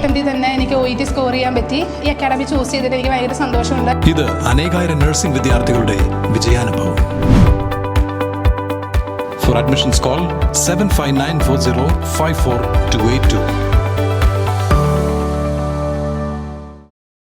അറ്റംപ്റ്റിൽ തന്നെ എനിക്ക് O E T score ചെയ്യാൻ പറ്റി. ഈ അക്കാഡമി ചൂസ് ചെയ്തിട്ട് എനിക്ക് ഭയങ്കര സന്തോഷമുണ്ട്. ഇത് അനേകായിരം നഴ്സിംഗ് വിദ്യാർത്ഥികളുടെ വിജയാനുഭവം. For admissions call seven five nine four zero five four two eight two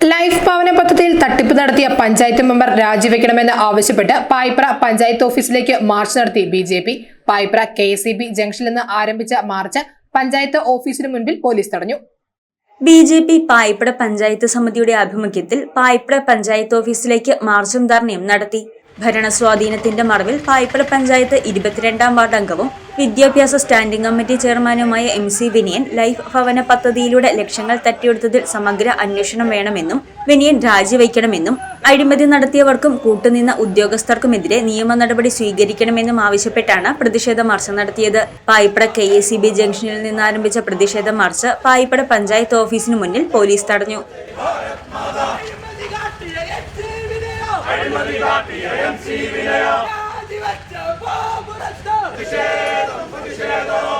life ഭവന പദ്ധതിയിൽ തട്ടിപ്പ് നടത്തിയ പഞ്ചായത്ത് മെമ്പർ രാജിവെക്കണമെന്ന് ആവശ്യപ്പെട്ട് പായ്പ്ര പഞ്ചായത്ത് ഓഫീസിലേക്ക് മാർച്ച് നടത്തി B J P. Paipra K S ജംഗ്ഷനിൽ നിന്ന് ആരംഭിച്ച മാർച്ച് പഞ്ചായത്ത് ഓഫീസിന് മുൻപിൽ പോലീസ് തടഞ്ഞു. B J P Payippada panchayat സമിതിയുടെ ആഭിമുഖ്യത്തിൽ പായിപ്പട പഞ്ചായത്ത് ഓഫീസിലേക്ക് മാർച്ചും ധർണയും നടത്തി. ഭരണസ്വാധീനത്തിന്റെ മറവിൽ പായ്പള പഞ്ചായത്ത് ഇരുപത്തിരണ്ടാം വാർഡ് അംഗവും വിദ്യാഭ്യാസ സ്റ്റാൻഡിംഗ് കമ്മിറ്റി ചെയർമാനുമായ എം സി വിനയൻ ലൈഫ് ഭവന പദ്ധതിയിലൂടെ ലക്ഷ്യങ്ങൾ തട്ടിയെടുത്തതിൽ സമഗ്ര അന്വേഷണം വേണമെന്നും വിനയൻ രാജിവയ്ക്കണമെന്നും അഴിമതി നടത്തിയവർക്കും കൂട്ടുനിന്ന ഉദ്യോഗസ്ഥർക്കുമെതിരെ നിയമ നടപടി സ്വീകരിക്കണമെന്നും ആവശ്യപ്പെട്ടാണ് പ്രതിഷേധ മാർച്ച് നടത്തിയത്. Payippada K A C B ജംഗ്ഷനിൽ നിന്ന് ആരംഭിച്ച പ്രതിഷേധ മാർച്ച് പായിപ്പട പഞ്ചായത്ത് ഓഫീസിന് മുന്നിൽ പോലീസ് തടഞ്ഞു.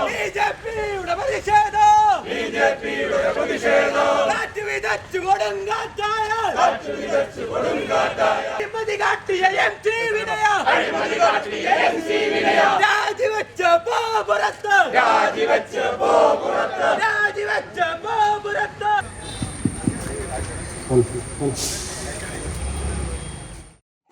ബിജെപിയുടെ പ്രതിഷേധം ബിജെപിയുടെ പ്രതിഷേധം കാറ്റ് വിതച്ചു കൊടുങ്കാറ്റായ അഴിമതി കാട്ടിയ എം സി വിനയ അഴിമതി കാട്ടിയ എം ടി വിനയ രാജിവെച്ച പോപുരത്ത് രാജിവെച്ച പോപുരത്ത് രാജിവെച്ച പോപുരത്ത്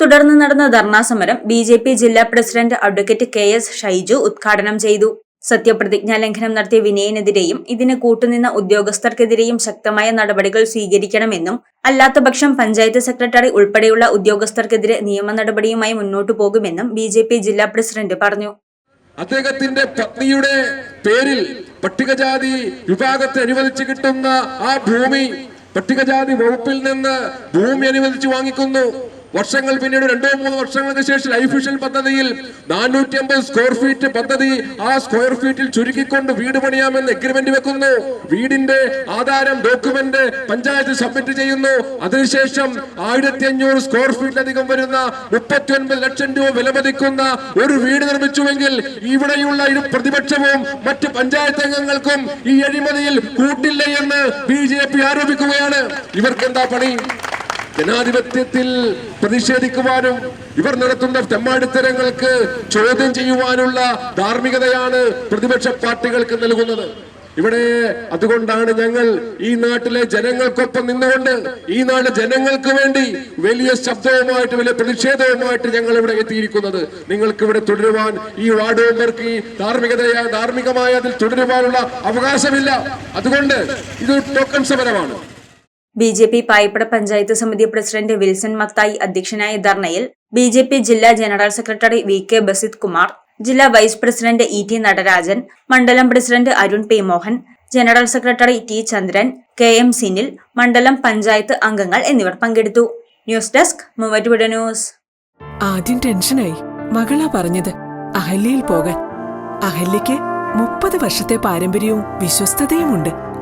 തുടർന്ന് നടന്ന ധർണാസമരം ബി ജെ പി ജില്ലാ president advocate K S Shaiju ഉദ്ഘാടനം ചെയ്തു. സത്യപ്രതിജ്ഞാ ലംഘനം നടത്തിയ വിനയനെതിരെയും ഇതിന് കൂട്ടുനിന്ന ഉദ്യോഗസ്ഥർക്കെതിരെയും ശക്തമായ നടപടികൾ സ്വീകരിക്കണമെന്നും അല്ലാത്തപക്ഷം പഞ്ചായത്ത് സെക്രട്ടറി ഉൾപ്പെടെയുള്ള ഉദ്യോഗസ്ഥർക്കെതിരെ നിയമ നടപടിയുമായി മുന്നോട്ടു പോകുമെന്നും ബി ജെ പി ജില്ലാ പ്രസിഡന്റ് പറഞ്ഞു. അദ്ദേഹത്തിന്റെ പത്നിയുടെ പേരിൽ പട്ടികജാതി വിഭാഗത്തെ അനുവദിച്ചു കിട്ടുന്ന ആ ഭൂമി പട്ടികജാതി വകുപ്പിൽ നിന്ന് ഭൂമി അനുവദിച്ചു വാങ്ങിക്കുന്നു. വർഷങ്ങൾ പിന്നീട് രണ്ടോ മൂന്നോ വർഷങ്ങൾക്ക് ശേഷം ലൈഫ് പദ്ധതിയിൽ നാനൂറ്റി അമ്പത് സ്ക്വയർ ഫീറ്റ് പദ്ധതി ആ സ്ക്വയർ ഫീറ്റിൽ ചുരുക്കിക്കൊണ്ട് വീട് പണിയാമെന്ന് എഗ്രിമെന്റ് വെക്കുന്നു. വീടിന്റെ ആധാരം ഡോക്യുമെന്റ് പഞ്ചായത്ത് സബ്മിറ്റ് ചെയ്യുന്നു. അതിനുശേഷം ആയിരത്തി അഞ്ഞൂറ് സ്ക്വയർ ഫീറ്റിലധികം വരുന്ന മുപ്പത്തി ഒൻപത് ലക്ഷം രൂപ വിലമതിക്കുന്ന ഒരു വീട് നിർമ്മിച്ചുവെങ്കിൽ ഇവിടെയുള്ള പ്രതിപക്ഷവും മറ്റ് പഞ്ചായത്ത് അംഗങ്ങൾക്കും ഈ അഴിമതിയിൽ കൂട്ടില്ല എന്ന് ബി ജെ പി ആരോപിക്കുകയാണ്. ഇവർക്ക് എന്താ പണി? ജനാധിപത്യത്തിൽ പ്രതിഷേധിക്കുവാനും ഇവർ നടത്തുന്ന തെമ്മാടിത്തരങ്ങൾക്ക് ചോദ്യം ചെയ്യുവാനുള്ള ധാർമ്മികതയാണ് പ്രതിപക്ഷ പാർട്ടികൾക്ക് നൽകുന്നത്. ഇവിടെ അതുകൊണ്ടാണ് ഞങ്ങൾ ഈ നാട്ടിലെ ജനങ്ങൾക്കൊപ്പം നിന്നുകൊണ്ട് ഈ നാട് ജനങ്ങൾക്ക് വേണ്ടി വലിയ ശബ്ദവുമായിട്ട് വലിയ പ്രതിഷേധവുമായിട്ട് ഞങ്ങൾ ഇവിടെ എത്തിയിരിക്കുന്നത്. നിങ്ങൾക്ക് ഇവിടെ തുടരുവാൻ ഈ വാർഡ് മെമ്പർക്ക് ഈ ധാർമ്മികതയ ധാർമ്മികമായ അതിൽ തുടരുവാനുള്ള അവകാശമില്ല. അതുകൊണ്ട് ഇത് ടോക്കൺ സമരമാണ്. B J P Payippada panchayat സമിതി പ്രസിഡന്റ് വിൽസൺ മത്തായി അധ്യക്ഷനായ ധർണയിൽ ബി ജെ പി ജില്ലാ general secretary V K Basith Kumar ജില്ലാ vice president E T Natarajan മണ്ഡലം president Arun P Mohan general secretary T Chandran K M Sinil മണ്ഡലം പഞ്ചായത്ത് അംഗങ്ങൾ എന്നിവർ പങ്കെടുത്തു. News desk Muvattupuzha news. ആദ്യം ടെൻഷനായി മകളാ പറഞ്ഞത് അഹല്യയിൽ പോകാൻ. അഹല്യയ്ക്ക് മുപ്പത് വർഷത്തെ പാരമ്പര്യവും വിശ്വസ്തതയുമുണ്ട്.